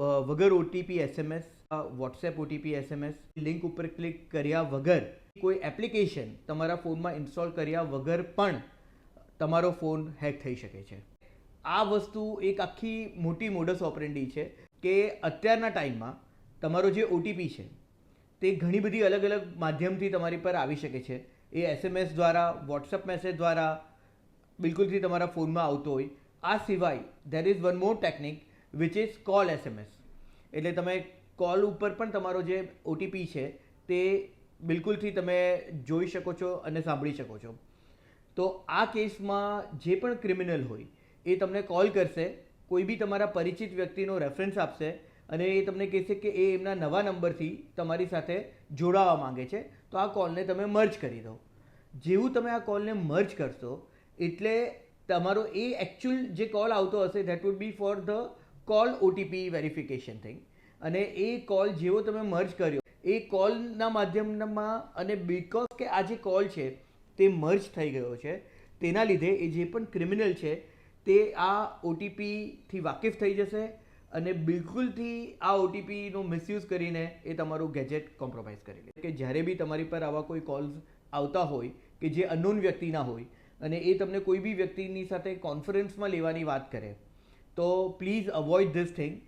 વગર OTP SMS WhatsApp OTP SMS link ઉપર click કર્યા વગર કોઈ એપ્લિકેશન તમારા ફોનમાં ઇન્સ્ટોલ કર્યા વગર પણ તમારો ફોન હેક થઈ શકે છે. આ વસ્તુ એક આખી મોટી મોડસ ઓપરેન્ડી છે કે અત્યારના ટાઈમમાં તમારો જે ઓટીપી છે તે ઘણી બધી અલગ અલગ માધ્યમથી તમારી પર આવી શકે છે. એ એસએમએસ દ્વારા વોટ્સઅપ મેસેજ દ્વારા બિલકુલથી તમારા ફોનમાં આવતો હોય. આ સિવાય there is one more technique which is call SMS એટલે તમે કોલ ઉપર પણ તમારો જે ઓટીપી છે, તે બિલકુલથી તમે જોઈ શકો છો અને સાંભળી શકો છો. તો આ કેસમાં જે પણ ક્રિમિનલ હોય, એ તમને કોલ કરશે, કોઈ બી તમારા પરિચિત વ્યક્તિનો રેફરન્સ આપશે અને એ તમને કહેશે કે એ એમના નવા નંબરથી તમારી સાથે જોડાવા માંગે છે, તો આ કોલને તમે મર્જ કરી દો. જેવું તમે આ કોલને મર્જ કરશો, એટલે તમારો એ એકચ્યુઅલ જે કોલ આવતો હશે that would be for the call OTP verification thing અને એ કોલ જેવો તમે મર્જ કર્યો, એ કોલના માધ્યમમાં અને બિકોઝ કે આ જે કોલ છે, તે મર્જ થઈ ગયો છે. તેના લીધે એ જે પણ ક્રિમિનલ છે, તે આ ઓટીપીથી વાકેફ થઈ જશે અને બિલકુલથી આ ઓટીપીનો મિસયુઝ કરીને એ તમારું ગેજેટ કોમ્પ્રોમાઇઝ કરી લે. કે જ્યારે બી તમારી પર આવા કોઈ કોલ્સ આવતા હોય કે જે અનનોન વ્યક્તિના હોય અને એ તમને કોઈ બી વ્યક્તિની સાથે કોન્ફરન્સમાં લેવાની વાત કરે તો પ્લીઝ અવોઇડ ધીસ થિંગ